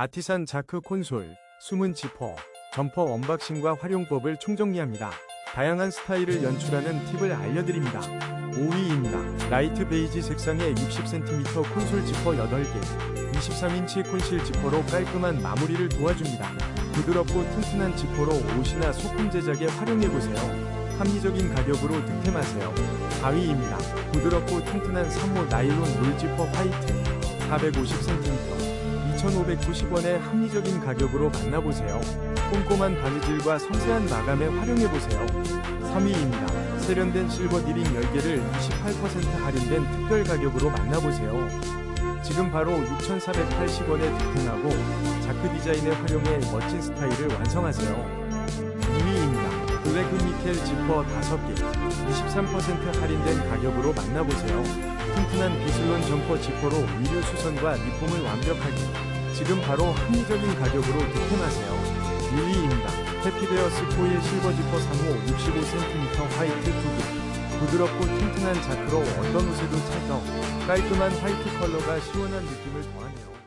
아티산 자크 콘솔, 숨은 지퍼, 점퍼 언박싱과 활용법을 총정리합니다. 다양한 스타일을 연출하는 팁을 알려드립니다. 5위입니다. 라이트 베이지 색상의 60cm 콘솔 지퍼 8개, 23인치 콘실 지퍼로 깔끔한 마무리를 도와줍니다. 부드럽고 튼튼한 지퍼로 옷이나 소품 제작에 활용해보세요. 합리적인 가격으로 득템하세요. 4위입니다. 부드럽고 튼튼한 3호 나일론 롤지퍼 화이트 450cm 2,590원의 합리적인 가격으로 만나보세요. 꼼꼼한 바느질과 섬세한 마감에 활용해보세요. 3위입니다. 세련된 실버 니링 10개를 28% 할인된 특별 가격으로 만나보세요. 지금 바로 6,480원에 득템하고 자크 디자인을 활용해 멋진 스타일을 완성하세요. 2위입니다. 블랙 니켈 지퍼 5개 23% 할인된 가격으로 만나보세요. 튼튼한 비슬론 점퍼 지퍼로 위류 수선과 리폼을 완벽하게 지금 바로 합리적인 가격으로 득템하세요. 1위입니다. 해피베어스 코일 실버 지퍼 상호 65cm 화이트 2개 부드럽고 튼튼한 자크로 어떤 옷에도 찰떡 깔끔한 화이트 컬러가 시원한 느낌을 더하네요.